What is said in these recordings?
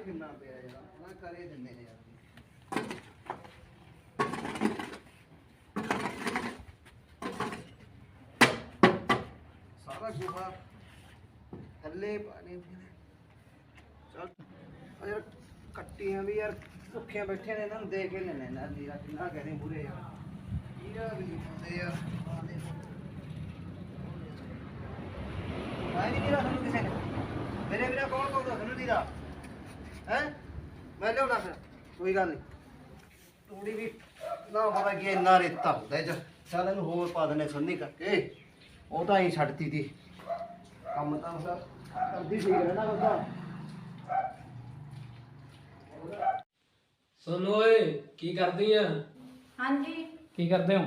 ਕਿੰਨਾ ਪਿਆ ਯਾਰ ਉਹਨਾਂ ਕਰੇ ਦਿੰਦੇ ਨੇ ਯਾਰ। ਸਾਰਾ ਗੁਹਾ ਥੱਲੇ ਪਾਣੀ ਚਲ ਆ ਯਾਰ ਕੱਟੀਆਂ ਵੀ ਯਾਰ ਭੁੱਖੇ ਬੈਠੇ ਨੇ, ਇਹਨਾਂ ਨੂੰ ਦੇਖ ਕੇ ਲੈਣੇ ਨਾ, ਨੀਰਾ ਕਿੰਨਾ ਕਹਿੰਦੇ ਬੁਰੇ ਯਾਰ ਨੀਰਾ ਵੀ ਨਹੀਂ ਯਾਰ ਪਾਉਂਦੇ ਆਈ ਨਹੀਂ ਨੀਰਾ ਸਾਨੂੰ ਕਿਸੇ ਨੇ ਮੇਰੇ ਬਿਨਾ ਕੌਣ ਕਹੂਗਾ ਸਾਨੂੰ ਨੀਰਾ ਹੈ ਮੈਂ ਲਿਆਉਣਾ ਫਿਰ ਕੋਈ ਗੱਲ ਨਹੀਂ ਤੂੜੀ ਵੀ ਨਾ ਪਤਾ ਕੀ ਇੰਨਾ ਰੇਤਾ ਹੁੰਦਾ ਇਹ ਚ। ਚੱਲ ਇਹਨੂੰ ਹੋਰ ਪਾ ਦਿੰਨੇ ਸੁੰਨੀ ਕਰਕੇ। ਉਹ ਤਾਂ ਹੀ ਛੱਡਤੀ ਤੀ। ਕੰਮ ਤਾਂ ਉਹਦਾ ਕਰਦੀ ਸੀ ਰਹਿਣਾ ਬੰਦਾ। ਓਏ ਕੀ ਕਰਦੀ ਆ? ਹਾਂਜੀ। ਕੀ ਕਰਦੇ ਹੋ?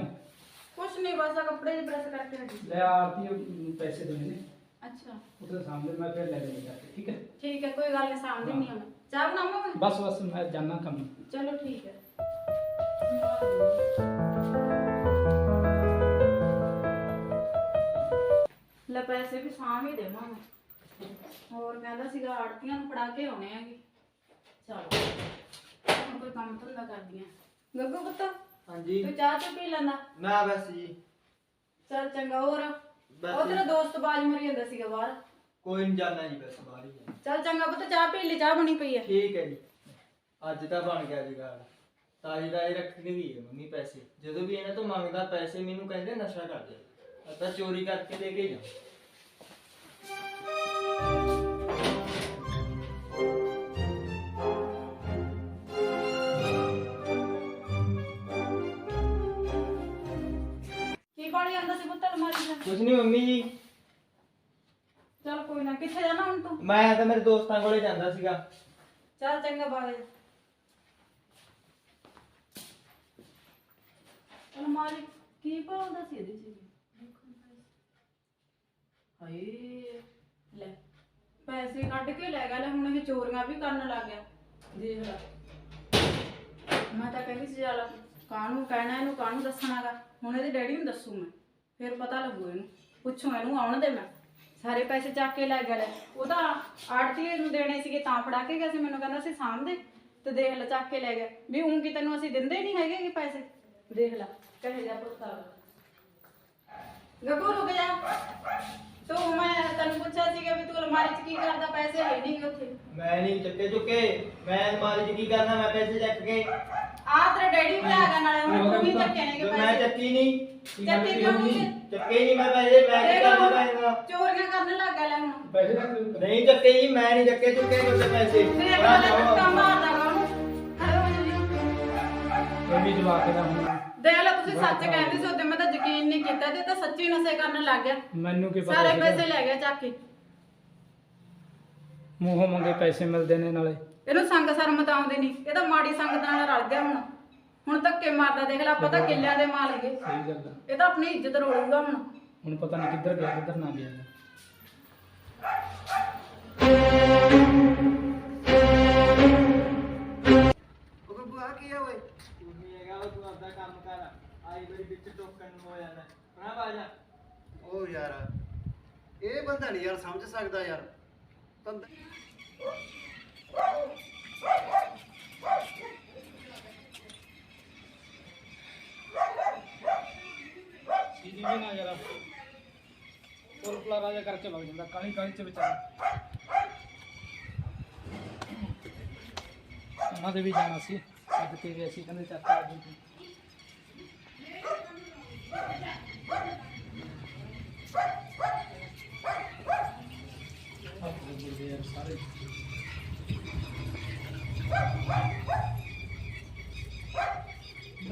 ਕੁਛ ਨਹੀਂ ਬਸ ਆ ਕੱਪੜੇ ਜਿਹੇ ਪ੍ਰੈਸ ਕਰਕੇ ਹਟੀ ਲੈ ਆਰਤੀ ਨੂੰ ਪੈਸੇ ਦੇਣੇ ਨੇ। ਅੱਛਾ। ਉਹਦੇ ਸਾਹਮਣੇ ਮੈਂ ਫਿਰ ਲੈ ਲੈਣੇ ਠੀਕ ਹੈ? ਠੀਕ ਹੈ ਕੋਈ ਗੱਲ ਨਹੀਂ ਸਾਹਮਣੇ ਨਹੀਂ ਆਉਣਾ ਚਾਹ ਬਣਾਵਾਂ ਮੈਂ ਬਸ ਬਸ ਮੈਂ ਜਾਣਾ ਕੰਮ। ਚਲੋ ਠੀਕ ਹੈ। ਲੈ ਪੈਸੇ ਵੀ ਸਾਂਭ ਹੀ ਦੇਵਾਂ ਮੈਂ ਹੋਰ ਕਹਿੰਦਾ ਸੀਗਾ ਆੜਤੀਆਂ ਨੂੰ ਫੜਾ ਕੇ ਆਉਣੇ ਆਗੇ ਚਲੋ ਹੁਣ ਕੋਈ ਕੰਮ ਧੰਦਾ ਕਰਦੀਆਂ ਗੱਗੂ ਪੁੱਤ ਹਾਂਜੀ। ਤੂੰ ਚਾਹ ਤੇ ਪੀ ਲੈਂਦਾ। ਨਾ ਬਸ ਜੀ। ਚਲ ਚੰਗਾ ਹੋਰ। ਉਹ ਤੇਰਾ ਦੋਸਤ ਬਾਜ ਮਰੀ ਜਾਂਦਾ ਸੀਗਾ ਬਾਹਰ। ਕੋਈ ਨਹੀਂ ਜਾਣਾ ਜੀ ਬਸ ਬਾਹਰ ਹੀ ਜਾਣਾ। ਚਲ ਚੰਗਾ ਪੁੱਤ ਚਾਹ ਪੀ ਲਈ ਚਾਹ ਬਣੀ ਪਈ ਹੈ ਠੀਕ ਹੈ ਜੀ। ਅੱਜ ਤਾਂ ਬਣ ਗਿਆ ਜੁਗਾੜ। ਤਾਜੀ ਦਾ ਇਹ ਰੱਖ ਕੇ ਗਈ ਹੈ ਮੰਮੀ ਪੈਸੇ। ਜਦੋਂ ਵੀ ਇਹਨਾਂ ਤੋਂ ਮੰਗਦਾ ਪੈਸੇ ਮੈਨੂੰ ਕਹਿੰਦੇ ਨਸ਼ਾ ਕਰ ਦੇ। ਤਾਂ ਚੋਰੀ ਕਰਕੇ ਦੇ ਕੇ ਜਾ ਮੈਂ ਤਾਂ ਮੇਰੇ ਦੋਸਤਾਂ ਕੋਲੇ ਜਾਂਦਾ ਸੀਗਾ। ਚੱਲ ਚੰਗਾ ਬਾਹਰ ਅਲਮਾਰੀ ਕੀ ਪਾਉਂਦਾ ਸੀ ਇਹਦੇ ਚ? ਹਾਏ, ਲੈ, ਪੈਸੇ ਕੱਢ ਕੇ ਲੈ ਗਿਆ, ਲੈ ਹੁਣ ਇਹ ਚੋਰੀਆਂ ਵੀ ਕਰਨ ਲੱਗ ਗਿਆ। ਦੇਖ ਲੈ। ਮੈਂ ਤਾਂ ਕਹਿੰਦੀ ਸੀ, ਚੱਲ ਕਾਹਨੂੰ ਕਹਿਣਾ, ਇਹਨੂੰ ਕਾਹਨੂੰ ਦੱਸਣਾਗਾ? ਹੁਣ ਇਹਦੇ ਡੈਡੀ ਨੂੰ ਦੱਸੂ ਮੈਂ, ਫਿਰ ਪਤਾ ਲੱਗੂ ਇਹਨੂੰ। ਪੁੱਛੂ ਇਹਨੂੰ, ਆਉਣ ਦੇ ਮੈਂ। ਸਾਰੇ ਪੈਸੇ ਚੱਕ ਕੇ ਲੈ ਗਿਆ ਲੈ ਤਾਂ ਆੜਤੀ ਨੂੰ ਦੇਣੇ ਸੀਗੇ, ਤਾਂ ਫੜਾ ਕੇ ਗਿਆ ਸੀ। ਮੈਨੂੰ ਕਹਿੰਦਾ ਸੀ ਸਾਂਭਦੇ ਤੇ ਦੇਖ ਲੈ, ਚੱਕ ਕੇ ਲੈ ਗਿਆ ਵੀ ਹੁਣ ਕਿ ਤੈਨੂੰ ਅਸੀਂ ਦਿੰਦੇ ਨਹੀਂ ਹੈਗੇ ਕਿ ਪੈਸੇ? ਦੇਖ ਲੈ, ਕਹੇ ਜਾ ਪੁੱਤਾ ਗੱਗੂ, ਰੁਕ ਜਾ। ਤੂੰ ਮੈਂ ਤੈਨੂੰ ਪੁੱਛਿਆ ਸੀਗਾ ਵੀ ਤੂੰ ਅਲਮਾਰੀ 'ਚ ਕੀ ਕਰਦਾ? ਪੈਸੇ ਹੈ ਨਹੀਂ ਉੱਥੇ। ਮੈਂ ਨਹੀਂ ਚੱਕੇ ਚੁੱਕੇ। ਮੈਂ ਅਲਮਾਰੀ 'ਚ ਕੀ ਕਰਨਾ? ਮੈਂ ਪੈਸੇ ਚੱਕ ਕੇ। ਆ ਤੇਰਾ ਡੈਡੀ ਵੀ ਆ ਗਿਆ ਨਾਲੇ ਹੁਣ ਤੂੰ ਵੀ ਚੱਕੇ ਨੇ ਜੋ ਮੈਂ ਪੈਸੇ। ਚੱਕੀ ਨਹੀਂ ਚੱਕੇ ਕਿਉਂ ਨਹੀਂ ਚੱਕੇ ਨਹੀਂ ਮੈਂ ਪੈਸੇ ਮੈਂ ਕੀ ਕਰਨਾ ਲੈ ਪੈਸਾ ਚੋਰੀਆਂ ਕਰਨ ਲੱਗ ਗਿਆ ਲੈ ਹੁਣ। ਪੈਸੇ ਰੱਖ ਨਹੀਂ ਚੱਕੇ ਜੀ ਮੈਂ ਨਹੀਂ ਚੱਕੇ ਚੁੱਕੇ ਕੋਈ ਪੈਸੇ। ਫਿਰ ਇੱਕ ਮੈਂ ਵਾਰ ਜਾਵਾਂ। ਧੱਕਾ ਮਾਰਦਾ ਜਲਦੀ ਇਹ ਵੀ ਜਵਾ ਕੇ ਦਾ ਹੁਣ ਦੇਖ ਲਓ ਤੁਸੀਂ ਸੱਚ ਕਹਿੰਦੇ ਸੀ ਉਹਦੇ ਮੈਂ ਤਾਂ ਯਕੀਨ ਨਹੀਂ ਕੀਤਾ ਤੇ ਇਹ ਤਾਂ ਸੱਚੀ ਨਸ਼ੇ ਕਰਨ ਲੱਗ ਗਿਆ। ਮੈਨੂੰ ਕੀ ਪਤਾ ਸਾਰੇ ਸੀਗਾ। ਪੈਸੇ ਲੈ ਗਿਆ ਚੱਕ ਕੇ। ਮੂੰਹੋਂ ਮੰਗੇ ਪੈਸੇ ਮਿਲਦੇ ਨੇ ਨਾਲੇ। ਇਹਨੂੰ ਸੰਗ ਸ਼ਰਮ ਤਾਂ ਆਉਂਦੀ ਨਹੀਂ ਇਹ ਤਾਂ ਮਾੜੀ ਸੰਗਤ ਨਾਲ ਰਲ ਗਿਆ ਹੁਣ। ਹੁਣ ਧੱਕੇ ਮਾਰਦਾ ਦੇਖ ਲੈ ਆਪਾਂ ਤਾਂ ਕਿੱਲਿਆਂ ਦੇ ਮਾਲਕ ਏ। ਸਹੀ ਗੱਲ ਆ। ਇਹ ਤਾਂ ਆਪਣੀ ਇੱਜ਼ਤ ਰੋਲੂਗਾ ਹੁਣ। ਹੁਣ ਪਤਾ ਨਹੀਂ ਕਿੱਧਰ ਗਿਆ ਕਿੱਧਰ ਨਾ ਗਿਆ। ਆਈ ਵਾਰੀ ਵਿੱਚ ਟੋਕਣ ਨੂੰ ਹੋ ਜਾਂਦਾ ਨਾ ਬਾਜਾ ਉਹ ਯਾਰ ਇਹ ਬੰਦਾ ਨਹੀਂ ਯਾਰ ਸਮਝ ਸਕਦਾ ਯਾਰ। ਤੰਦ ਸੀਜੀ ਵੀ ਨਾ ਜਰਾ ਪੁਲ ਪਲਾ ਰਾਜਾ ਕਰਕੇ ਵਗ ਜਾਂਦਾ ਕਾਲੀ ਕਾਲੀ ਚ ਵਿਚਾਰਾ। ਉਹਨਾਂ ਦੇ ਵੀ ਜਾਣਾ ਸੀ ਅੱਜ ਤੇ ਵੀ ਅਸੀਂ ਕਹਿੰਦੇ ਚਾਚਾ ਜੀ ਇਹ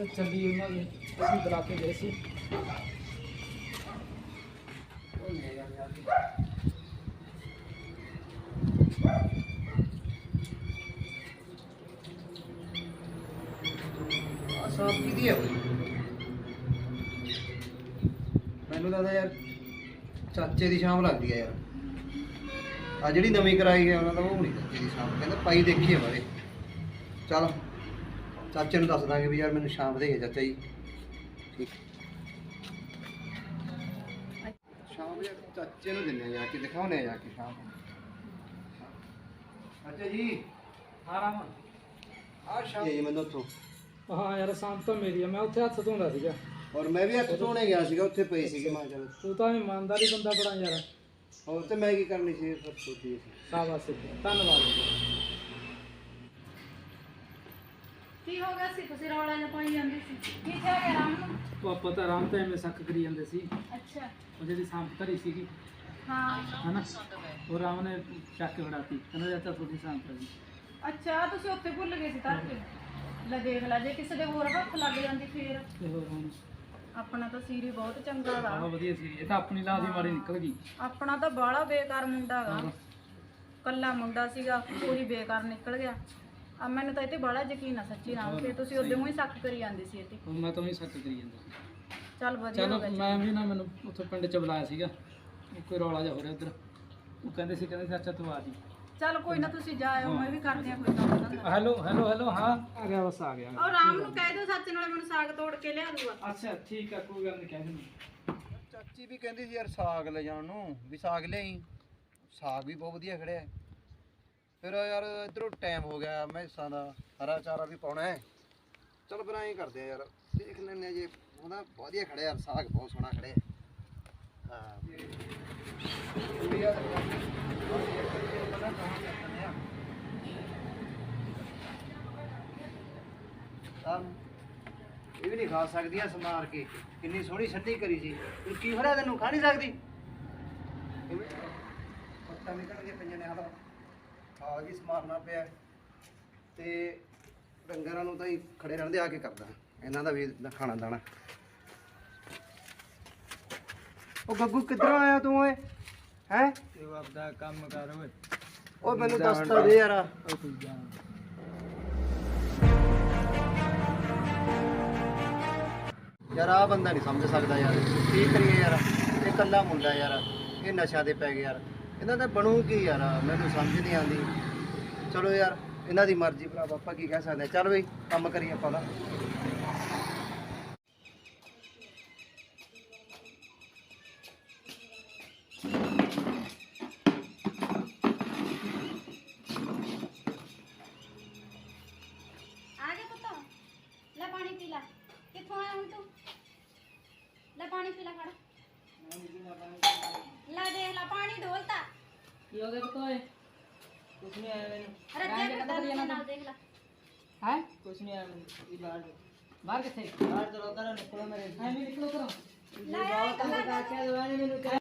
ਚੱਲੀ ਉਹਨਾਂ ਦੇ ਅਸੀਂ ਬੁਲਾ ਕੇ ਗਏ ਸੀ ਆ ਸਾਫ਼ ਕਿਹਦੀ ਹੈ ਓਏ ਮੈਨੂੰ ਲੱਗਦਾ ਯਾਰ ਚਾਚੇ ਦੀ ਸ਼ਾਮ ਲੱਗਦੀ ਹੈ ਯਾਰ। ਆ ਜਿਹੜੀ ਨਵੀਂ ਕਰਾਈ ਹੈ ਉਹਨਾਂ ਦਾ ਉਹ ਨਹੀਂ ਚਾਚੇ ਦੀ ਸ਼ਾਮ। ਕਹਿੰਦਾ ਪਾਈ ਦੇਖੀ ਹੈ ਬਾਰੇ। ਚਲ ਚਾਚੇ ਨੂੰ ਦੱਸ ਦਾਂਗੇ ਵੀ ਯਾਰ ਮੈਨੂੰ ਸ਼ਾਮ ਦੇ ਚਾਚਾ ਜੀ। ਠੀਕ। ਸ਼ਾਮ ਦੇ ਚਾਚੇ ਨੂੰ ਦਿੰਨੇ ਆ ਜਾ ਕੇ ਦਿਖਾਉਣੇ ਆ ਜਾ ਕੇ ਸ਼ਾਮ ਚਾਚਾ ਜੀ ਆਰਾਮ ਆ ਸ਼ਾਮ। ਜੀ ਮੈਨੂੰ ਉੱਥੋਂ। ਹਾਂ ਯਾਰ ਸ਼ਾਮ ਤਾਂ ਮੇਰੀ ਆ। ਮੈਂ ਉੱਥੇ ਹੱਥ ਧੋਂਦਾ ਸੀਗਾ। ਔਰ ਮੈਂ ਵੀ ਹੱਥ ਧੋਣੇ ਗਿਆ ਸੀਗਾ ਉੱਥੇ ਪਈ ਸੀਗੀ ਮਾਂ ਚਲ। ਤੂੰ ਤਾਂ ਇਮਾਨਦਾਰੀ ਬੰਦਾ ਬੜਾ ਯਾਰ। ਹੋਰ ਤੇ ਮੈਂ ਕੀ ਕਰਨੀ ਸੀ ਫਿਰ ਸੋਚੀ ਸੀ ਸ਼ਾਬਾਸ਼ ਸਿੱਧੂ ਧੰਨਵਾਦ। ਕੀ ਹੋ ਗਿਆ ਸੀ? ਤੁਸੀਂ ਰੌਲਾ ਜਿਹਾ ਪਾਈ ਜਾਂਦੇ ਸੀ। ਕੀ ਹੋ ਗਿਆ ਰਾਮ ਨੂੰ? ਪਾਪਾ ਤਾਂ ਆਰਾਮ ਤਾਂ ਐਵੇਂ ਸ਼ੱਕ ਕਰੀ ਜਾਂਦੇ ਸੀ। ਅੱਛਾ। ਉਹ ਜਿਹੜੀ ਸਾਂਪ ਧਰੀ ਸੀਗੀ। ਹਾਂ। ਹਨਾ? ਉਹ ਰਾਮ ਨੇ ਚੱਕ ਕੇ ਫੜਾਤੀ। ਕਹਿੰਦਾ ਜਾਂ ਤਾਂ ਤੁਹਾਡੀ ਸਾਂਪ ਅੱਛਾ ਤੁਸੀਂ ਉੱਥੇ ਭੁੱਲ ਗਏ ਸੀ ਕੇ। ਲੈ ਦੇਖ ਲੈ ਜੇ ਕਿਸੇ ਦੇ ਹੋਰ ਹੱਥ ਲੱਗ ਜਾਂਦੀ ਫੇਰ। ਤੇ ਹੋਰ ਹੁਣ? ਆਪਣਾ ਤਾਂ ਸੀਰੀ ਬਹੁਤ ਚੰਗਾ ਆਹ ਵਾ ਵਧੀਆ ਸੀ। ਇਹ ਤਾਂ ਆਪਣੀ ਹੀ। ਮਾਰੀ ਨਿਕਲ ਗਈ। ਆਪਣਾ ਤਾਂ ਬਾਹਲਾ ਬੇਕਾਰ ਮੁੰਡਾ ਗਾ ਕੱਲਾ ਮੁੰਡਾ ਸੀਗਾ ਪੂਰੀ ਬੇਕਾਰ ਨਿਕਲ ਗਿਆ। ਆ ਮੈਨੂੰ ਤਾਂ ਇਹ ਤੇ ਬਾਹਲਾ ਯਕੀਨ ਆ ਸੱਚੀ ਨਾਲ ਤੇ ਤੁਸੀਂ ਉਹਦੇ ਮੂੰਹ ਹੀ ਸ਼ੱਕ ਕਰੀ ਜਾਂਦੇ ਸੀ ਹੁਣ ਮੈਂ ਤਾਂ ਵੀ ਸ਼ੱਕ ਕਰੀ ਜਾਂਦਾ ਸੀ। ਚੱਲ ਵਧੀਆ ਚਲੋ ਹੋ ਗਿਆ ਮੈਂ ਵੀ ਨਾ ਮੈਨੂੰ ਉੱਥੇ ਪਿੰਡ ਚ ਬੁਲਾਇਆ ਸੀਗਾ। ਕੋਈ ਰੌਲਾ ਜਿਹਾ ਹੋ ਰਿਹਾ ਉਧਰ। ਉਹ ਕਹਿੰਦੇ ਸੀ ਕਹਿੰਦੇ ਚਾਚਾ ਤੂੰ ਆ ਜੀ। ਚੱਲ ਕੋਈ ਨਾ ਤੁਸੀਂ ਜਾਇਓ ਮੈਂ ਵੀ ਕਰਦੀ ਆ ਕੋਈ ਕੰਮ ਧੰਦਾ। ਹੈਲੋ ਹੈਲੋ ਹੈਲੋ ਹਾਂ। ਆ ਗਿਆ ਬਸ ਆ ਗਿਆ। ਔਰ ਰਾਮ ਨੂੰ ਕਹਿ ਦਿਓ ਸੱਚ ਨਾਲ ਮੈਨੂੰ ਸਾਗ ਤੋੜ ਕੇ ਲਿਆ ਦੂਗਾ। ਅੱਛਾ ਠੀਕ ਆ ਕੋਈ ਗੱਲ ਨਹੀਂ ਕਹਿ ਦਿੰਦੀ ਚਾਚੀ ਵੀ ਕਹਿੰਦੀ ਸੀ ਯਾਰ ਸਾਗ ਲੈ ਜਾਣ ਨੂੰ ਵੀ ਸਾਗ ਲਿਆਈ। ਸਾਗ ਵੀ ਬਹੁਤ ਵਧੀਆ ਖੜਿਆ। ਹੈ। ਫਿਰ ਯਾਰ ਇਧਰੋਂ ਟਾਈਮ ਹੋ ਗਿਆ ਮੈਸਾਂ ਦਾ ਹਰਾ ਚਾਰਾ ਵੀ ਪਾਉਣਾ ਹੈ। ਚਲ ਫਿਰ ਐਂ ਕਰਦੇ ਆ ਯਾਰ ਦੇਖ ਲੈਣੇ ਜੇ ਉਹਦਾ ਵਧੀਆ ਖੜਿਆ ਯਾਰ ਸਾਗ ਬਹੁਤ ਸੋਹਣਾ ਖੜਿਆ। ਹਾਂ। ਤਾਂ ਇਹ ਵੀ ਨਹੀਂ ਖਾ ਸਕਦੀ ਆ ਸਮਾਰ ਕੇ। ਕਿੰਨੀ ਸੋਹਣੀ ਛੱਡੀ ਕਰੀ ਸੀ। ਤੂੰ ਕੀ ਹੋਇਆ ਤੈਨੂੰ? ਖਾ ਨਹੀਂ ਸਕਦੀ। ਪੱਤਾ ਨਿਕਲ ਕੇ ਪਈਆਂ ਨੇ ਹਾਲਾ ਆ ਵੀ ਸਮਾਰਨਾ ਪਿਆ। ਤੇ ਡੰਗਰਾਂ ਨੂੰ ਤਾਂ ਹੀ ਖੜੇ ਰਹਿੰਦੇ ਆ ਕੇ ਕਰਦਾ। ਇਹਨਾਂ ਦਾ ਵੀ ਖਾਣਾ ਦਾਣਾ। ਉਹ ਗੱਗੂ ਕਿੱਧਰੋਂ ਆਇਆ ਤੂੰ ਓਏ? ਹੈ? ਤੇ ਉਹ ਆਪਦਾ ਕੰਮ ਕਰ ਓਏ। ਉਹ ਮੈਨੂੰ ਦੱਸ ਤਾਂ ਦੇ। ਯਾਰ। ਕੋਈ ਆ ਬੰਦਾ ਨਹੀਂ ਸਮਝ ਸਕਦਾ ਯਾਰ। ਕੀ ਕਰੀਏ ਯਾਰ? ਇਹ ਕੱਲਾ ਮੁੰਡਾ ਯਾਰ। ਇਹ ਨਸ਼ਾ ਦੇ ਪੈ ਗਿਆ ਯਾਰ। ਇਹਨਾਂ ਦਾ ਬਣੂ ਕੀ ਯਾਰ? ਮੈਨੂੰ ਸਮਝ ਨਹੀਂ ਆਉਂਦੀ। ਚਲੋ ਯਾਰ ਇਹਨਾਂ ਦੀ ਮਰਜ਼ੀ ਭਰਾ ਆਪਾਂ ਕੀ ਕਹਿ ਸਕਦੇ। ਚੱਲ ਬਈ ਕੰਮ ਕਰੀਏ ਆਪਾਂ ਦਾ ਆ ਗਿਆ ਪੁੱਤ ਲੈ ਪਾਣੀ ਪੀ ਲੈ ਕਿੱਥੋਂ ਆਇਆ ਹੁਣ ਤੂੰ? ਲੈ ਪਾਣੀ ਪੀ ਲੈ ਫੜ ਲੈ ਦੇਖ ਲੈ ਪਾਣੀ ਡੋਲਤਾ। ਕੀ ਹੋ ਗਿਆ ਤੋਏ ਕੁਛ ਨਹੀਂ ਆਇਆ ਮੈਨੂੰ। ਰੱਜਿਆ ਫਿਰਦਾ ਦੂਜੇ ਨਾਲ ਦੇਖ ਲੈ। ਹੈ? ਕੁਛ ਨਹੀਂ ਆਇਆ ਮੈਨੂੰ ਇਹ ਬਾਹਰ ਬਾਹਰ ਕਿੱਥੇ? ਬਾਹਰ ਚਲੋ ਕਰ ਨਿਕਲੋ ਮੇਰੇ। ਐਵੇਂ ਨਿਕਲੋ ਕਰੋ ਲੈ ਆ ਇੱਕ ਲੈ ਮੈਨੂੰ ਕਹਿ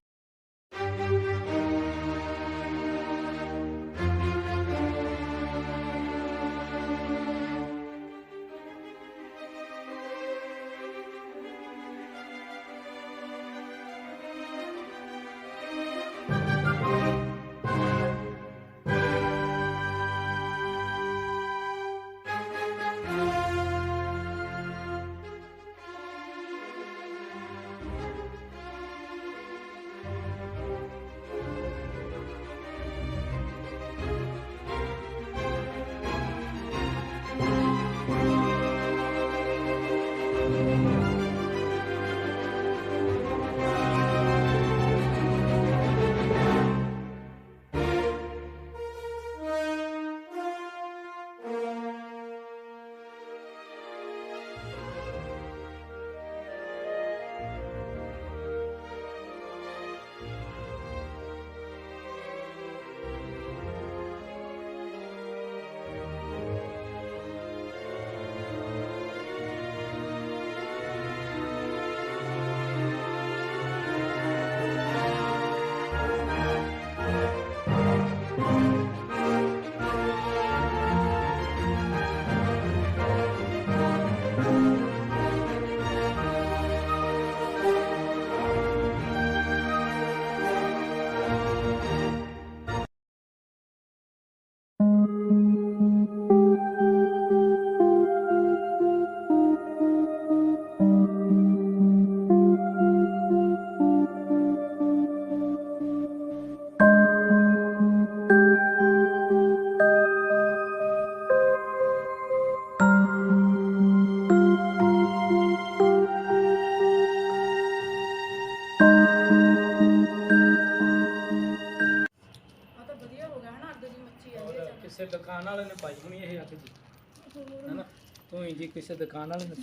ਕਿਸੇ ਦੁਕਾਨ ਵਾਲੇ ਨੇ?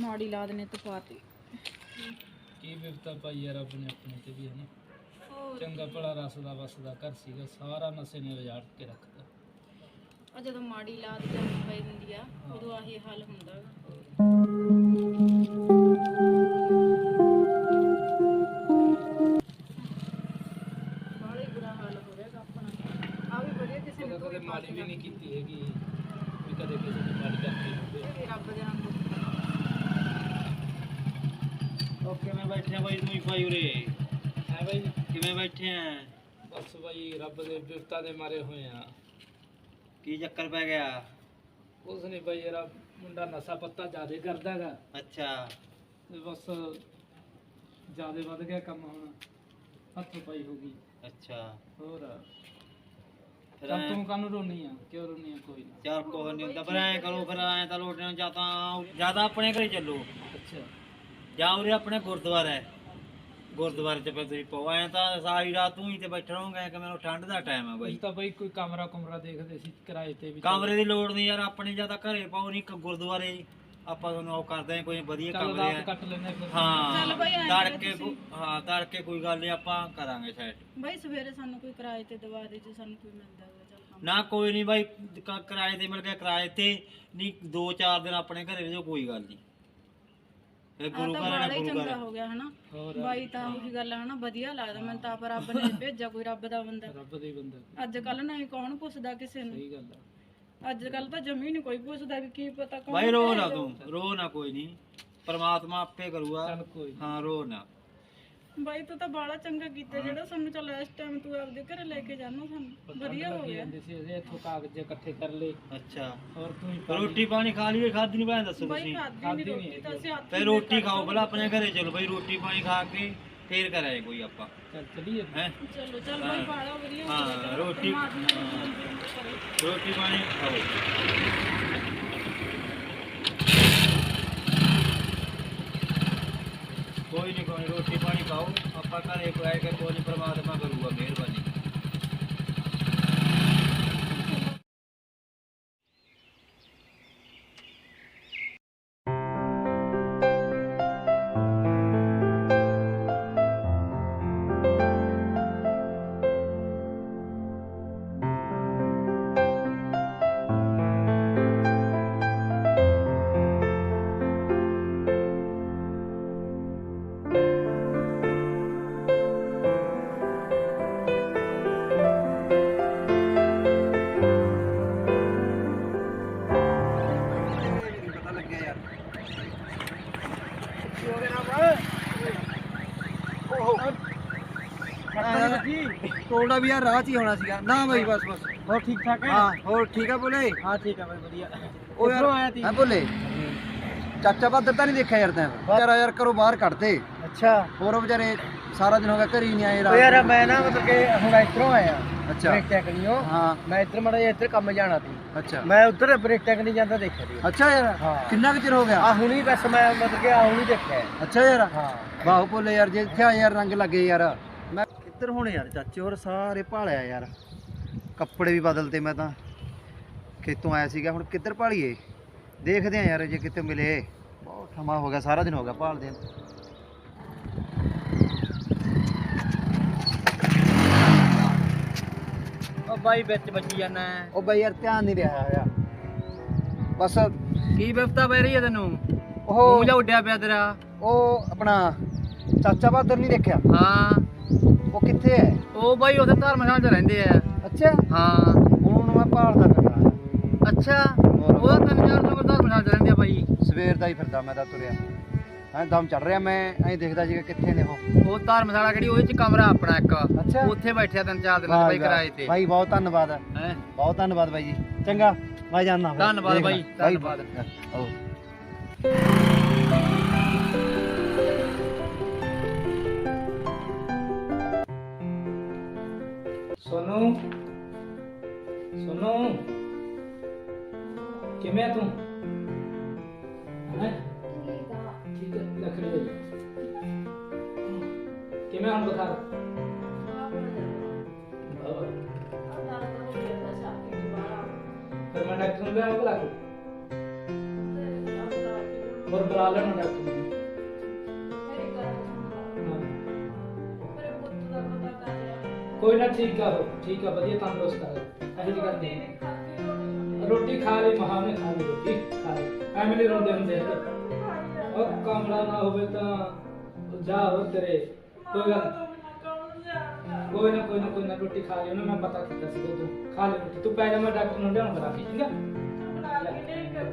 ਮਾੜੀ ਲਾਦ ਨੇ ਤੇ ਪਾਤੀ। ਕੀ ਵਿਵਤਾ ਪਾਈ ਯਾਰ ਰੱਬ ਨੇ ਆਪਣੇ ਤੇ ਵੀ ਹਨਾ? ਚੰਗਾ ਭਲਾ ਰਸਦਾ ਵਸਦਾ ਘਰ ਸੀਗਾ ਸਾਰਾ ਨਸ਼ੇ ਨੇ ਵਿਗਾੜ ਕੇ ਰੱਖਤਾ। ਆ ਜਦੋਂ ਮਾੜੀ ਲਾਦ ਹੁੰਦੀ ਆ ਉਦੋਂ ਆਹੀ ਹਾਲ ਹੁੰਦਾ ਗਾ। ਬੈਠੇ ਆ। ਬਸ ਬਾਈ ਰੱਬ ਦੇ ਵਿਵਤਾ ਦੇ ਮਾਰੇ ਹੋਏ ਆ। ਕੀ ਚੱਕਰ ਪੈ ਗਿਆ? ਉਸ ਨੇ ਬਾਈ ਯਾਰ ਮੁੰਡਾ ਨਸ਼ਾ ਪੱਤਾ ਜ਼ਿਆਦਾ ਕਰਦਾ ਹੈਗਾ। ਅੱਛਾ। ਤੇ ਬਸ ਜ਼ਿਆਦਾ ਵੱਧ ਗਿਆ ਕੰਮ ਹੁਣ। ਹੱਥੋਂ ਪਾਈ ਹੋ ਗਈ। ਅੱਛਾ। ਹੋਰ? ਫਿਰ ਚੱਲ ਐਂ- ਤੂੰ ਕਾਨੂੰ ਰੋਣੀ ਆ? ਕਿਉਂ ਰੋਣੀ ਆ? ਕੋਈ ਨਾ। ਚੱਲ ਕੋਈ ਨਹੀਂ ਹੁੰਦਾ ਪਰ ਐ ਕਰੋ ਫਿਰ ਐ ਤਾਂ ਲੋਟਿਆਂ ਜਾਂ ਤਾਂ ਜ਼ਿਆਦਾ ਆਪਣੇ ਘਰੇ ਚੱਲੋ। ਅੱਛਾ। ਜਾਂ ਉਰੇ ਆਪਣੇ ਗੁਰਦੁਆਰਾ। ਹੈ ਗੁਰਦੁਆਰੇ ਚ ਫਿਰ ਤੁਸੀਂ ਪਾਓ। ਐ ਤਾਂ ਸਾਰੀ ਰਾਤ ਤੂੰ ਹੀ ਤੇ ਬੈਠੇ ਰਹੋਗੇ ਕਿ ਮੈਨੂੰ ਠੰਡ ਦਾ ਟਾਈਮ ਆ ਅਸੀਂ ਬਾਈ ਤਾਂ ਬਾਈ ਕੋਈ ਕਮਰਾ ਕੁਮਰਾ ਦੇਖਦੇ ਸੀ ਕਿਰਾਏ ਤੇ ਵੀ। ਕਮਰੇ ਦੀ ਲੋੜ ਨਹੀਂ ਯਾਰ ਆਪਣੇ ਜਾਂ ਤਾਂ ਘਰੇ ਪਾਓ ਨਹੀਂ ਗੁਰਦੁਆਰੇ ਆਪਾਂ ਤੁਹਾਨੂੰ ਉਹ ਕਰਦੇ ਆ ਕੋਈ ਵਧੀਆ ਚੱਲ ਕਮਰੇ ਰਾਤ ਆ। ਕੱਟ ਲੈਨੇ ਫਿਰ। ਹਾਂ ਬਈ ਐਂ ਤੜਕੇ ਕੋ- ਹਾਂ ਤੜਕੇ ਕੋਈ ਗੱਲ ਨਹੀਂ ਆਪਾਂ ਕਰਾਂਗੇ ਸਾਈਡ ਬਾਈ ਸਵੇਰੇ ਸਾਨੂੰ ਕੋਈ ਕਿਰਾਏ ਤੇ ਦਵਾ ਦੇ ਜੇ ਸਾਨੂੰ ਕੋਈ ਮਿਲਦਾ ਹੋਵੇ ਚੱਲ ਨਾ ਕੋਈ ਨਹੀਂ ਬਾਈ ਕ- ਕਿਰਾਏ ਤੇ ਮਿਲ ਗਿਆ ਕਿਰਾਏ ਤੇ ਨਹੀਂ 2-4 ਦਿਨ ਆਪਣੇ ਘਰੇ ਰਹੋ ਕੋਈ ਗੱਲ ਨਹੀਂ। ਇਹ ਆ ਗੁਰੂ ਘਰ ਹੀ ਗੁਰੂ ਚੰਗਾ ਘਰ। ਹੋ ਗਿਆ ਹਨਾ? ਹੋਰ ਬਾਈ ਤਾਂ ਉਹੀ ਗੱਲ ਆ ਹਨਾ? ਵਧੀਆ ਲੱਗਦਾ ਮੈਨੂੰ ਤਾਂ ਆਪ ਰੱਬ ਨੇ ਭੇਜਿਆ ਕੋਈ ਰੱਬ ਦਾ ਬੰਦਾ। ਰੱਬ ਦੇ ਬੰਦਾ। ਅੱਜ ਕੱਲ ਨਹੀਂ ਕੌਣ ਪੁੱਛਦਾ ਕਿਸੇ ਨੂੰ? ਸਹੀ ਗੱਲ ਆ। ਅੱਜ ਕੱਲ ਤਾਂ ਜਮੀ ਨਹੀਂ ਕੋਈ ਪੁੱਛਦਾ ਵੀ ਕੀ ਪਤਾ ਕੌਣ ਬਾਈ ਰੋ ਨਾ ਤੂੰ ਰੋ ਨਾ ਕੋਈ ਨਹੀਂ ਪਰਮਾਤਮਾ ਆਪੇ ਕਰੂਗਾ। ਨੀ। ਹਾਂ ਰੋ ਨਾ। ਬਾਈ ਤੂੰ ਤਾਂ ਬਾਲਾ ਚੰਗਾ ਕੀਤਾ ਜਿਹੜਾ ਸਾਨੂੰ ਚੱਲ ਇਸ ਟਾਈਮ ਤੂੰ ਆਪਦੇ ਘਰੇ ਲੈ ਕੇ ਜਾਣਾ ਸਾਨੂੰ। ਵਧੀਆ ਹੋ ਗਿਆ। ਜਾਂਦੀ ਸੀ ਇਹਦੇ ਇੱਥੋਂ ਕਾਗਜ਼ ਇਕੱਠੇ ਕਰ ਲਏ। ਅੱਛਾ। ਹੋਰ ਤੂੰ ਹੀ ਰੋਟੀ ਪਾਣੀ ਖਾ ਲਈਏ ਖਾਦੀ ਨਹੀਂ ਭਾਂ ਦੱਸੋ ਬਾਈ ਤੁਸੀਂ। ਖਾਦੀ ਨਹੀਂ ਰੋਟੀ ਤਾਂ ਅਸੀਂ ਹੱਥ ਰੋਟੀ ਖਾਓ ਪਹਿਲਾਂ ਆਪਣੇ ਘਰੇ ਚਲੋ ਬਾਈ ਰੋਟੀ ਪਾਣੀ ਖਾ ਕੇ ਫੇਰ ਕਰਾਂਗੇ ਕੋਈ ਆਪਾਂ। ਚੱਲ ਚਲੀਏ। ਹੈ? ਚਲੋ ਚੱਲ ਬਾਈ ਬਾਲਾ ਵਧੀਆ ਹੋ ਗਿਆ। ਹਾਂ। ਰੋਟੀ ਰੋਟੀ ਪਾਣੀ ਖਾਓ। ਕੋਈ ਨਹੀਂ ਕੋਈ ਰੋਟੀ ਪਾਣੀ ਖਾਓ ਆਪਾਂ ਘਰੇ ਕੋਈ ਆਏ ਕੇ ਕੋਈ ਨੀ, ਕਰੂਗਾ ਮਿਹਰਬਾਨੀ। ਟੋਲਡਾ ਵੀ ਯਾਰ ਰਾਹ 'ਚ ਹੀ ਹੋਣਾ ਸੀਗਾ। ਨਾ ਬਾਈ ਬਸ ਬਸ। ਹੋਰ ਠੀਕ ਠਾਕ ਹਾਂ? ਹੋਰ ਠੀਕ ਆ ਬੋਲੇ ਹਾਂ ਠੀਕ ਆ ਬਾਈ ਵਧੀਆ। ਉਹ ਯਾਰ ਹਾਂ ਬੋਲੇ ਚਾਚਾ ਬਾਦਰ ਤਾਂ ਨਹੀਂ ਦੇਖਿਆ ਯਾਰ ਤੈਂ। ਯਾਰ ਯਾਰ ਕਰੋ ਬਾਹਰ ਕੱਢਦੇ। ਅੱਛਾ। ਹੋਰ ਉਹ ਵਿਚਾਰੇ ਸਾਰਾ ਦਿਨ ਹੋ ਗਿਆ ਘਰੇ ਹੀ ਨਹੀਂ ਆਏ ਉਹ ਯਾਰ ਰਾਤ ਮੈਂ ਨਾ ਮਤਲਬ ਕਿ ਹੁਣ ਇੱਧਰੋਂ ਆਇਆ। ਅੱਛਾ। ਬ੍ਰੇਕ ਟੈਕਨੀਓ ਹਾਂ। ਮੈਂ ਇੱਧਰ ਮੜਾ ਇੱਧਰ ਕੰਮ ਜਾਣਾ ਸੀ ਅੱਛਾ। ਮੈਂ ਉੱਧਰ ਬ੍ਰੇਕ ਟੈਕਨੀ ਜਾਂਦਾ ਦੇਖਿਆ ਸੀ ਅੱਛਾ ਯਾਰ ਹਾਂ। ਕਿੰਨਾ ਕੁ ਚਿਰ ਹੋ ਗਿਆ? ਆ ਹੁਣੀ ਬਸ ਮੈਂ ਮਤਲਬ ਕਿ ਆ ਹੁਣੀ ਦੇਖਿਆ। ਹੈ। ਅੱਛਾ ਯਾਰ। ਹਾਂ। ਵਾਹ ਭੋਲੇ ਯਾਰ ਜੇ ਇੱਥੇ ਆ ਯਾਰ ਰੰਗ ਲੱਗੇ ਯਾਰ। ਮੈਂ ਕਿੱਧਰ ਹੋਣੇ ਯਾਰ ਚਾਚੇ ਹੋਰ ਸਾਰੇ ਭਾਲਿਆ ਯਾਰ। ਕੱਪੜੇ ਵੀ ਬਦਲਤੇ ਮੈਂ ਤਾਂ। ਖੇਤੋਂ ਆਇਆ ਸੀਗਾ ਹੁਣ ਕਿੱਧਰ ਭਾਲੀਏ? ਦੇਖਦੇ ਆ ਯਾਰ ਜੇ ਕਿਤੇ ਮਿਲੇ। ਬਹੁਤ ਸਮਾਂ ਹੋ ਗਿਆ ਸਾਰਾ ਦਿਨ ਹੋ ਗਿਆ ਭਾਲਦੇ ਉਹ ਬਾਈ ਵਿੱਚ ਵੱਜੀ ਜਾਣਾ ਉਹ ਬਈ ਯਾਰ ਧਿਆਨ ਨਹੀਂ ਰਿਹਾ ਹੋਇਆ। ਬਸ ਕੀ ਵਿਵਤਾ ਪੈ ਰਹੀ ਹੈ ਤੈਨੂੰ? ਉਹ ਜਾ ਉੱਡਿਆ ਪਿਆ ਤੇਰਾ। ਉਹ ਆਪਣਾ ਚਾਚਾ ਬਹਾਦਰ ਨਹੀਂ ਦੇਖਿਆ? ਹਾਂ। ਉਹ ਕਿੱਥੇ ਹੈ? ਉਹ ਬਾਈ ਉੱਥੇ ਧਰਮਸ਼ਾਲਾ 'ਚ ਰਹਿੰਦੇ ਆ। ਅੱਛਾ। ਹਾਂ। ਉਹਨੂੰ ਮੈਂ ਭਾਲਦਾ ਫਿਰਦਾ। ਅੱਛਾ। ਉਹਦਾ ਤਿੰਨ ਚਾਰ ਲੋਕ ਧਰਮਸ਼ਾਲਾ 'ਚ ਰਹਿੰਦੇ ਆ ਬਾਈ। ਸਵੇਰ ਦਾ ਹੀ ਫਿਰਦਾ ਮੈਂ ਤਾਂ ਤੁਰਿਆ। ਐਂ ਦਮ ਚੜ ਰਿਹਾ ਮੈਂ ਐਂ ਦੇਖਦਾ ਸੀਗਾ ਕਿੱਥੇ ਨੇ ਉਹ। ਉਹ ਧਰਮਸ਼ਾਲਾ ਕਿਹੜੀ ਉਹਦੇ 'ਚ ਕਮਰਾ ਆਪਣਾ ਇੱਕ। ਅੱਛਾ। ਉੱਥੇ ਬੈਠਿਆ ਤਿੰਨ ਚਾਰ ਦਿਨ ਬਾਈ। ਕਿਰਾਏ ਤੇ। ਬਾਈ ਬਹੁਤ ਧੰਨਵਾਦ। ਹੈ? ਬਹੁਤ ਧੰਨਵਾਦ ਬਾਈ ਜੀ। ਚੰਗਾ ਮੈਂ ਜਾਣਾ ਧੰਨਵਾਦ ਬਾਈ, ਧੰਨਵਾਦ। ਆਓ। ਸੋਨੂ ਸੋਨੂ, ਕਿਵੇਂ ਆ ਤੂੰ? ਹੈ? ਠੀਕ ਹੈ ਲੱਕੜੀ ਦੇ ਕਿਵੇਂ ਹੁਣ ਬੁਖਾਰ? ਬਾਬਾ। ਮੈਂ ਡਾਕਟਰ ਨੂੰ ਬੁਲਾ ਕੇ। ਹੋਰ ਬੁਲਾ ਲੈਣਾ ਡਾਕਟਰ ਨੂੰ। ਕੋਈ ਨਾ ਠੀਕ ਆ ਉਹ ਠੀਕ ਆ, ਵਧੀਆ ਤੰਦਰੁਸਤ ਆ। ਇਹੋ ਜਿਹੀ ਗੱਲ ਰੋਟੀ ਖਾ ਲਈ ਮਹਾਂ ਖਾ ਲਈ ਰੋਟੀ, ਖਾ ਲਈ। ਐਵੇਂ ਨਹੀਂ ਰੋਂਦੇ ਹੁੰਦੇ ਉਹ ਕਮਲਾ ਨਾ ਹੋਵੇ ਤਾਂ ਜਾ ਹੋ ਤੇਰੇ। ਕੋਈ ਗੱਲ ਕੋਈ ਨਾ ਕੋਈ ਨਾ ਕੋਈ ਨਾ, ਰੋਟੀ ਖਾ ਲਈ। ਉਹਨੇ ਮੈਂ ਪਤਾ ਕੀਤਾ ਸੀ ਤੂੰ ਖਾ ਲੈ ਰੋਟੀ। ਤੂੰ ਪੈ ਜਾ, ਮੈਂ ਡਾਕਟਰ ਨੂੰ ਲਿਆਉਣ ਕਰਾ ਕੇ ਠੀਕ ਆ?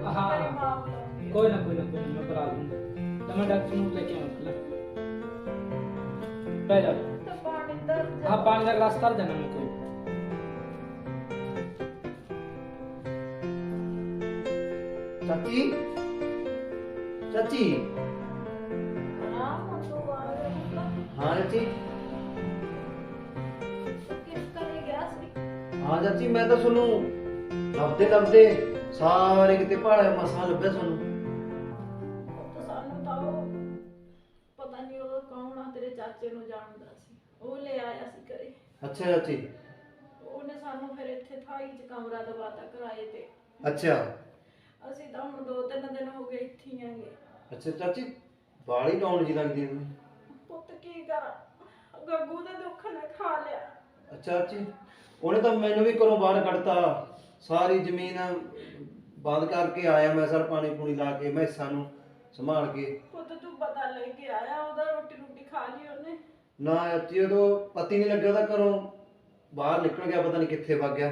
ਹਾਂ। ਕੋਈ ਨਾ ਕੋਈ ਨਾ ਕੋਈ ਨਾ, ਮੈਂ ਲੂੰਗਾ ਤਾਂ ਮੈਂ ਡਾਕਟਰ ਨੂੰ ਲੈ ਕੇ ਆਉਂਗਾ ਪੈ ਜਾ। ਪਾਣੀ ਦਾ ਗਲਾਸ ਕਰ ਦੇਣਾ ਮੈਂ ਕੋਈ। ਚਾਚੀ? ਚਾਚੀ? ਹਾਂ ਚਾਚੀ। ਹਾਂ ਚਾਚੀ ਮੈਂ ਤਾਂ ਤੁਹਾਨੂੰ ਲੱਭਦੇ ਲੱਭਦੇ ਸਾਰੇ ਕਿਤੇ ਭਾਲਿਆ ਮਸਾਂ ਲੱਭਿਆ ਤੁਹਾਨੂੰ। ਸਾਨੂੰ ਤਾਂ ਉਹ ਪਤਾ ਨਹੀਂ ਉਹ ਕੌਣ ਆ ਤੇਰੇ ਚਾਚੇ ਨੂੰ ਜਾਣਦਾ ਸੀ ਉਹ ਲੈ ਆਇਆ ਸੀ ਘਰੇ ਅੱਛਾ ਚਾਚੀ ਉਹਨੇ ਸਾਨੂੰ ਫਿਰ ਇੱਥੇ ਥਾਈ ਚ ਕਮਰਾ ਦਵਾਤਾ ਕਿਰਾਏ ਤੇ। ਅੱਛਾ। ਅਸੀਂ ਤਾਂ ਹੁਣ ਦੋ ਤਿੰਨ ਦਿਨ ਹੋ ਗਏ ਇੱਥੇ ਹੀ ਆਂਗੇ ਅੱਛਾ ਚਾਚੀ ਬਾਲੀ ਡਾਉਣ ਜੀ ਲੱਗਦੀ ਹੈ ਪੁੱਤ ਕੀ ਕਰਾਂ? ਗੱਗੂ ਦੇ ਦੁੱਖ ਨੇ ਖਾ ਲਿਆ। ਅੱਛਾ ਚਾਚੀ ਉਹਨੇ ਤਾਂ ਮੈਨੂੰ ਵੀ ਘਰੋਂ ਬਾਹਰ ਕੱਢਤਾ। ਸਾਰੀ ਜ਼ਮੀਨ ਬੰਦ ਕਰਕੇ ਆਇਆ ਮੈਂ ਸਰ ਪਾਣੀ ਪੂਣੀ ਲਾ ਕੇ ਮੈਂ ਨੂੰ ਸੰਭਾਲ ਕੇ। ਪੁੱਤ ਤੂੰ ਪਤਾ ਲੈ ਕੇ ਆਇਆ ਉਹਦਾ ਰੋਟੀ ਰੋਟੀ ਖਾ ਲਈ ਉਹਨੇ। ਨਾ ਚਾਚੀ ਉਦੋਂ ਪਤੀ ਨਹੀਂ ਲੱਗਿਆ ਤਾਂ ਘਰੋਂ ਬਾਹਰ ਨਿਕਲ ਗਿਆ ਪਤਾ ਨਹੀਂ ਕਿੱਥੇ ਵਗ ਗਿਆ।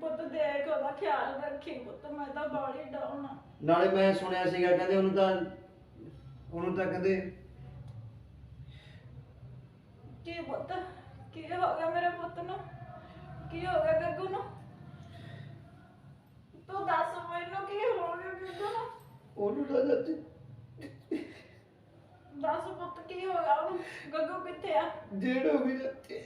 ਪੁੱਤ ਦੇਖ ਉਹਦਾ ਖਿਆਲ ਰੱਖੀ ਪੁੱਤ ਮੈਂ ਤਾਂ ਬਾੜੀ ਡਾਉਣਾ ਨਾਲੇ ਮੈਂ ਸੁਣਿਆ ਸੀਗਾ ਕਹਿੰਦੇ ਉਹਨੂੰ ਤਾਂ ਉਹਨੂੰ ਤਾਂ ਕਹਿੰਦੇ ਕੀ ਪੁੱਤ ਕੀ ਹੋ ਗਿਆ ਮੇਰੇ ਪੁੱਤ ਨੂੰ? ਕੀ ਹੋ ਗਿਆ ਗੱਗੂ ਨੂੰ? ਤੂੰ ਦੱਸ ਮੈਨੂੰ ਕੀ ਹੋ ਗਿਆ ਗੱਗੂ ਨੂੰ? ਉਹਨੂੰ ਤਾਂ ਚਾਚੀ ਦੱਸ ਪੁੱਤ ਕੀ ਹੋ ਗਿਆ ਉਹਨੂੰ? ਗੱਗੂ ਕਿੱਥੇ ਆ? ਜੇੜ ਹੋ ਗਈ ਚਾਚੀ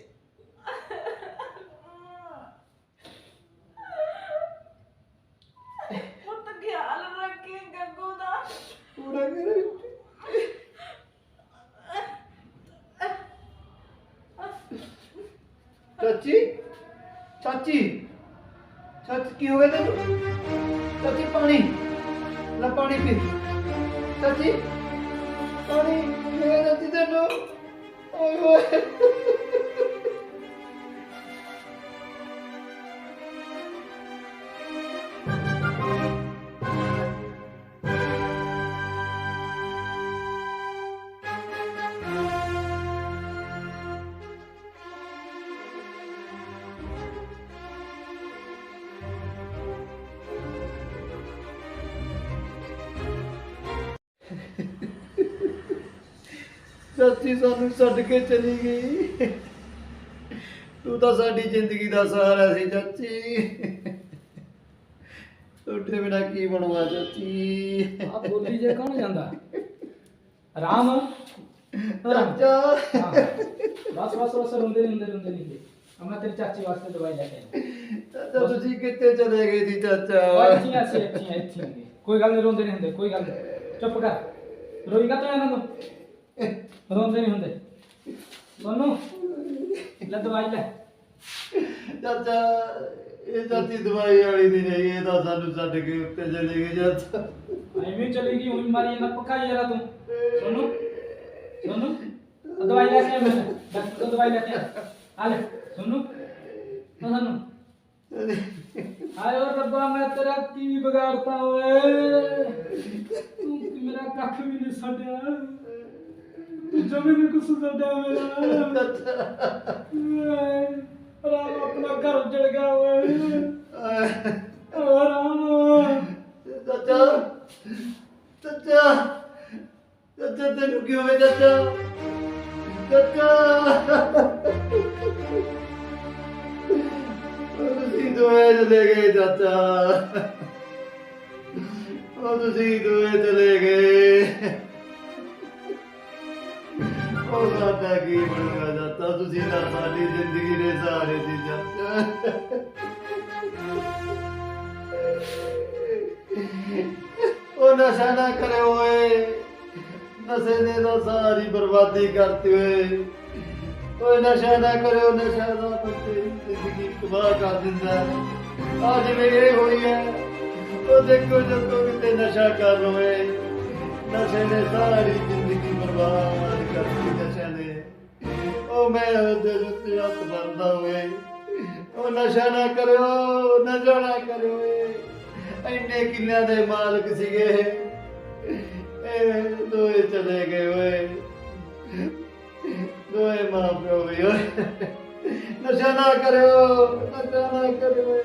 ਪੁੱਤ ਖਿਆਲ ਰੱਖੀ ਗੱਗੂ ਦਾ। ਪੂਰਾ ਮੇਰੇ ਚਾਚੀ? ਚਾਚੀ? ਚਾਚੀ ਕੀ ਹੋ ਗਿਆ ਤੈਨੂੰ? ਚਾਚੀ ਪਾਣੀ। ਲੈ ਪਾਣੀ ਪੀ। ਚਾਚੀ? ਪਾਣੀ ਲੈ ਚਾਚੀ ਤੈਨੂੰ ਚਾਚੀ ਸਾਨੂੰ ਛੱਡ ਕੇ ਚਲੀ ਗਈ। ਤੂੰ ਤਾਂ ਸਾਡੀ ਜ਼ਿੰਦਗੀ ਦਾ ਸਹਾਰਾ ਸੀ ਚਾਚੀ। ਤੁਹਾਡੇ ਬਿਨਾ ਕੀ ਬਣੂਗਾ ਚਾਚੀ? ਆ ਬੋਲੀ ਜੇ ਕੌਣ ਜਾਂਦਾ? ਰਾਮ? ਚਾਚਾ। ਬਸ ਬਸ ਬਸ ਰੋਂਦੇ ਨਹੀਂ ਹੁੰਦੇ ਰੋਂਦੇ ਨਹੀਂ ਹੁੰਦੇ ਆ ਮੈਂ ਤੇਰੀ ਚਾਚੀ ਵਾਸਤੇ ਦਵਾਈ ਲੈ ਕੇ ਚਾਚਾ ਤੁਸੀਂ ਕਿੱਥੇ ਚਲੇ ਗਏ ਸੀ ਚਾਚਾ? ਓਏ ਇੱਥੇ ਹੁੰਦੇ। ਕੋਈ ਗੱਲ ਨਹੀਂ ਰੋਂਦੇ ਨਹੀਂ ਹੁੰਦੇ ਕੋਈ ਗੱਲ ਨਹੀਂ ਚੁੱਪ ਕਰ। ਰੋਈਗਾ ਤੂੰ ਇਹਨਾਂ ਨੂੰ ਰੋਂਦੇ ਨਹੀਂ ਹੁੰਦੇ। ਸੋਨੂੰ ਲੈ ਦਵਾਈ ਲੈ। ਚਾਚਾ ਇਹ ਚਾਚੀ ਦਵਾਈ ਵਾਲੀ ਨਹੀਂ ਰਹੀ ਇਹ ਤਾਂ ਸਾਨੂੰ ਛੱਡ ਕੇ ਉੱਤੇ ਚਲੇ ਗਏ ਚਾਚਾ। ਐਵੇਂ ਚਲੀ ਗਈ ਉਹੀ ਮਾਰੀ ਨਾ ਪੱਕਾ ਯਾਰਾ ਤੂੰ। ਸੋਨੂੰ ਸੋਨੂੰ ਆ ਦਵਾਈ ਲੈ ਕੇ ਆ ਮੈਂ ਡਾਕਟਰ ਦਵਾਈ ਲੈ ਕੇ ਆ। ਆ ਲੈ ਸੋਨੂੰ। ਸੋਨੂੰ। ਆਇਓ ਰੱਬਾ ਮੈਂ ਤੇਰਾ ਕੀ ਵਿਗਾੜਤਾ ਓਏ। ਤੂੰ ਮੇਰਾ ਕੱਖ ਵੀ ਨਹੀਂ ਛੱਡਿਆ। ਤੂੰ ਜਮੇ ਨਹੀਂ ਮੇਰਾ ਰਾਮ ਆਪਣਾ ਘਰ ਉਜੜ ਗਿਆ ਓਏ। ਰਾਮ। ਚਾਚਾ ਚਾਚਾ ਚਾਚਾ ਤੈਨੂੰ ਕੀ ਹੋਵੇ ਚਾਚਾ? ਚਾਚਾ। ਉਹ ਤੁਸੀਂ ਦੋਏ ਚਲੇ ਗਏ ਚਾਚਾ। ਉਹ ਤੁਸੀਂ ਦੋਏ ਚਲੇ ਗਏ। ਉਹ ਸਾਡਾ ਕੀ ਬਣੂਗਾ ਚਾਚਾ ਤੁਸੀਂ ਤਾਂ ਸਾਡੀ ਜ਼ਿੰਦਗੀ ਦੇ ਸਹਾਰੇ ਸੀ ਚਾਚਾ ਉਹ ਨਸ਼ਾ ਨਾ ਕਰੇ ਓਏ, ਨਸ਼ੇ ਨੇ ਤਾਂ ਸਾਰੀ ਬਰਬਾਦੀ ਕਰਤੀ ਓਏ। ਓਏ ਨਸ਼ਾ ਨਾ ਕਰਿਓ ਨਸ਼ਾ ਦਾ ਬੱਚੇ ਦੀ ਜ਼ਿੰਦਗੀ ਤਬਾਹ ਕਰ ਦਿੰਦਾ। ਅੱਜ ਇਹ ਹੋਈ ਹੈ, ਉਹ ਦੇਖੋ ਜਦੋਂ ਕਿਤੇ ਨਸ਼ਾ ਕਰ ਲਵੇ ਨਸ਼ੇ ਨੇ ਸਾਰੀ ਜ਼ਿੰਦਗੀ ਬਰਬਾਦ ਕਰਤੀ ਨਸ਼ੇ ਮੈਂ ਉਹਦੇ ਉੱਤੇ ਹੱਥ ਬੰਨਦਾ ਹੋਏ ਉਹ ਨਸ਼ਾ ਨਾ ਕਰਿਓ ਨਸ਼ਾ ਨਾ ਕਰਿਓ ਇੰਨੇ ਕਿੱਲਿਆਂ ਦੇ ਮਾਲਕ ਸੀਗੇ। ਇਹ ਦੋਏ ਚਲੇ ਗਏ ਓਏ। ਦੋਏ ਮਾਂ ਪਿਓ ਵੀ ਓਏ। ਨਸ਼ਾ ਨਾ ਕਰਿਓ, ਨਸ਼ਾ ਨਾ ਕਰਿਓ